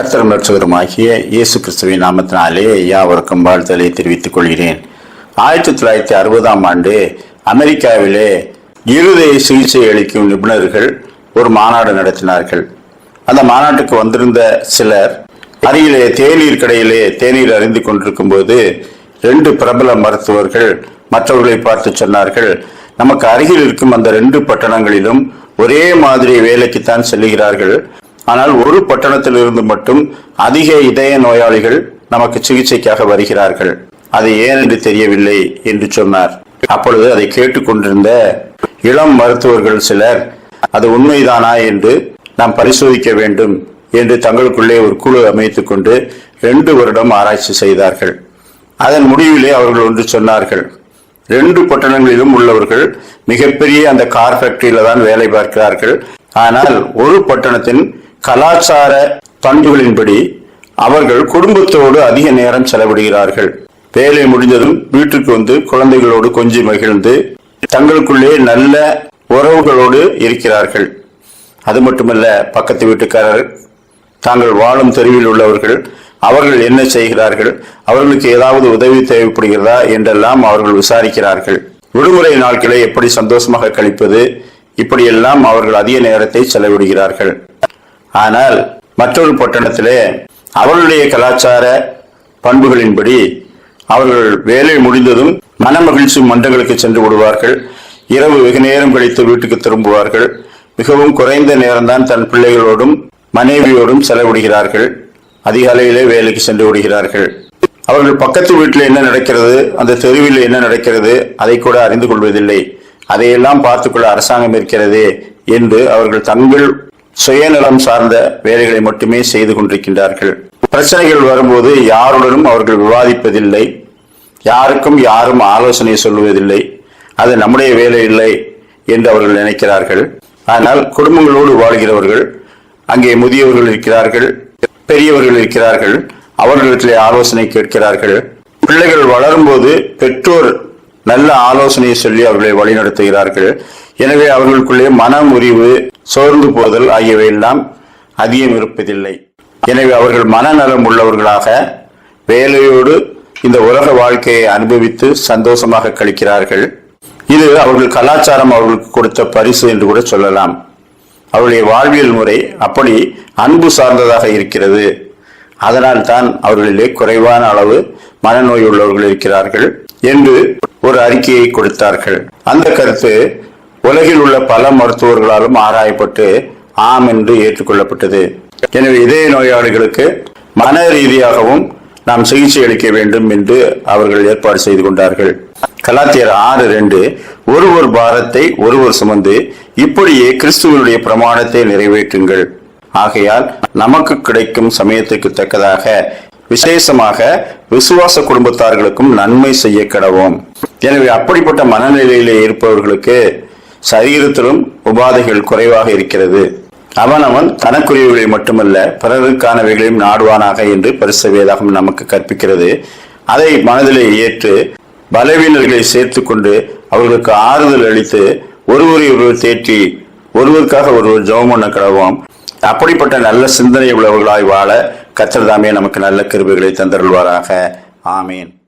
கர்த்தர் நட்சகரமாகிய இயேசு கிறிஸ்துவின் நாமத்தினாலே யாவருக்கும் வாழ்த்தலை தெரிவித்துக் கொள்கிறேன். ஆயிரத்தி தொள்ளாயிரத்தி அறுபதாம் ஆண்டு அமெரிக்காவிலே இருதய சிகிச்சை அளிக்கும் நிபுணர்கள் ஒரு மாநாடு நடத்தினார்கள். அந்த மாநாட்டுக்கு வந்திருந்த சிலர் அருகிலே தேநீர் கடையிலே தேநீர் அறிந்து கொண்டிருக்கும் போது ரெண்டு பிரபல மருத்துவர்கள் மற்றவர்களை பார்த்து சொன்னார்கள் நமக்கு அருகில் இருக்கும் அந்த ரெண்டு பட்டணங்களிலும் ஒரே மாதிரி வேலைக்குத்தான் செல்லுகிறார்கள். ஆனால் ஒரு பட்டணத்தில் இருந்து மட்டும் அதிக இதய நோயாளிகள் நமக்கு சிகிச்சைக்காக வருகிறார்கள். அது ஏன் என்று தெரியவில்லை என்று சொன்னார். அப்பொழுது அதை கேட்டுக்கொண்டிருந்த இளம் மருத்துவர்கள் சிலர் அது உண்மைதானா என்று நாம் பரிசோதிக்க வேண்டும் என்று தங்களுக்குள்ளே ஒரு குழு அமைத்துக் கொண்டு ரெண்டு வருடம் ஆராய்ச்சி செய்தார்கள். அதன் முடிவிலே அவர்கள் ஒன்று சொன்னார்கள் ரெண்டு பட்டணங்களிலும் உள்ளவர்கள் மிகப்பெரிய அந்த கார் ஃபேக்டரியில தான் வேலை பார்க்கிறார்கள். ஆனால் ஒரு பட்டணத்தின் கலாச்சார பண்புகளின்படி அவர்கள் குடும்பத்தோடு அதிக நேரம் செலவிடுகிறார்கள். வேலை முடிந்ததும் வீட்டுக்கு வந்து குழந்தைகளோடு கொஞ்சி மகிழ்ந்து தங்களுக்குள்ளே நல்ல உறவுகளோடு இருக்கிறார்கள். அது மட்டுமல்ல பக்கத்து வீட்டுக்காரர் தாங்கள் வாழும் தெருவில் உள்ளவர்கள் அவர்கள் என்ன செய்கிறார்கள் அவர்களுக்கு ஏதாவது உதவி தேவைப்படுகிறதா என்றெல்லாம் அவர்கள் விசாரிக்கிறார்கள். விடுமுறை நாட்களை எப்படி சந்தோஷமாக கழிப்பது இப்படியெல்லாம் அவர்கள் அதிக நேரத்தை செலவிடுகிறார்கள். ஆனால் மற்றொரு பட்டணத்திலே அவர்களுடைய கலாச்சார பண்புகளின்படி அவர்கள் வேலை முடிந்ததும் மனமகிழ்ச்சி மன்றங்களுக்கு சென்று விடுவார்கள். இரவு வெகு நேரம் கழித்து வீட்டுக்கு திரும்புவார்கள். மிகவும் குறைந்த நேரம்தான் தன் பிள்ளைகளோடும் மனைவியோடும் செலவிடுகிறார்கள். அதிகாலையிலே வேலைக்கு சென்று விடுகிறார்கள். அவர்கள் பக்கத்து வீட்டில் என்ன நடக்கிறது அந்த தெருவில் என்ன நடக்கிறது அதை கூட அறிந்து கொள்வதில்லை. அதையெல்லாம் பார்த்துக்கொள்ள அரசாங்கம் இருக்கிறதே என்று அவர்கள் தங்கள் சுயநலம் சார்ந்த வேலைகளை மட்டுமே செய்து கொண்டிருக்கின்றார்கள். பிரச்சனைகள் வரும்போது யாருடனும் அவர்கள் விவாதிப்பதில்லை. யாருக்கும் யாரும் ஆலோசனை சொல்லுவதில்லை. அது நம்முடைய வேலை இல்லை என்று அவர்கள் நினைக்கிறார்கள். ஆனால் குடும்பங்களோடு வாழ்கிறவர்கள் அங்கே முதியவர்கள் இருக்கிறார்கள் பெரியவர்கள் இருக்கிறார்கள் அவர்களிடத்திலே ஆலோசனை கேட்கிறார்கள். பிள்ளைகள் வளரும்போது பெற்றோர் நல்ல ஆலோசனையை சொல்லி அவர்களை வழிநடத்துகிறார்கள். எனவே அவர்களுக்குள்ளே மன முறிவு சோர்ந்து போதல் ஆகியவையெல்லாம் அதிகம் இருப்பதில்லை. எனவே அவர்கள் மனநலம் உள்ளவர்களாக வேலையோடு இந்த உலக வாழ்க்கையை அனுபவித்து சந்தோஷமாக கழிக்கிறார்கள். இது அவர்கள் கலாச்சாரம் அவர்களுக்கு கொடுத்த பரிசு என்று கூட சொல்லலாம். அவருடைய வாழ்வியல் முறை அப்படி அன்பு சார்ந்ததாக இருக்கிறது. அதனால் தான் அவர்களிலே குறைவான அளவு மனநோய் உள்ளவர்கள் இருக்கிறார்கள் என்று ஒரு அறிக்கையை கொடுத்தார்கள். அந்த கருத்து உலகில் உள்ள பல மருத்துவர்களாலும் ஆராயப்பட்டு ஆம் என்று ஏற்றுக்கொள்ளப்பட்டது. எனவே இதய நோயாளிகளுக்கு மன ரீதியாகவும் நாம் சிகிச்சை அளிக்க வேண்டும் என்று அவர்கள் ஏற்பாடு செய்து கொண்டார்கள். கலாத்தியர் ஆறு ரெண்டு ஒருவர் பாரத்தை ஒருவர் சுமந்து இப்படியே கிறிஸ்துவனுடைய பிரமாணத்தை நிறைவேற்றுங்கள். ஆகையால் நமக்கு கிடைக்கும் சமயத்துக்கு தக்கதாக விசேஷமாக விசுவாச குடும்பத்தார்களுக்கும் நன்மை செய்ய கடவோம். எனவே அப்படிப்பட்ட மனநிலையிலே இருப்பவர்களுக்கு சரீரத்திலும் உபாதைகள் குறைவாக இருக்கிறது. அவனவன் தனக்குரியவைகளை மட்டுமல்ல பிறருக்கானவைகளையும் நாடுவானாக என்று பரிசு வேதாகம் நமக்கு கற்பிக்கிறது. அதை மனதிலே ஏற்று பலவீனர்களை சேர்த்து கொண்டு அவர்களுக்கு ஆறுதல் அளித்து ஒருவரை ஒருவர் தேற்றி ஒருவருக்காக ஒருவர் ஜெபம் பண்ண கடவோம் அப்படிப்பட்ட நல்ல சிந்தனை உள்ளவர்களாய் வாழ கத்திரதாமே நமக்கு நல்ல கிருபைகளை தந்தருள்வாராக. ஆமீன்.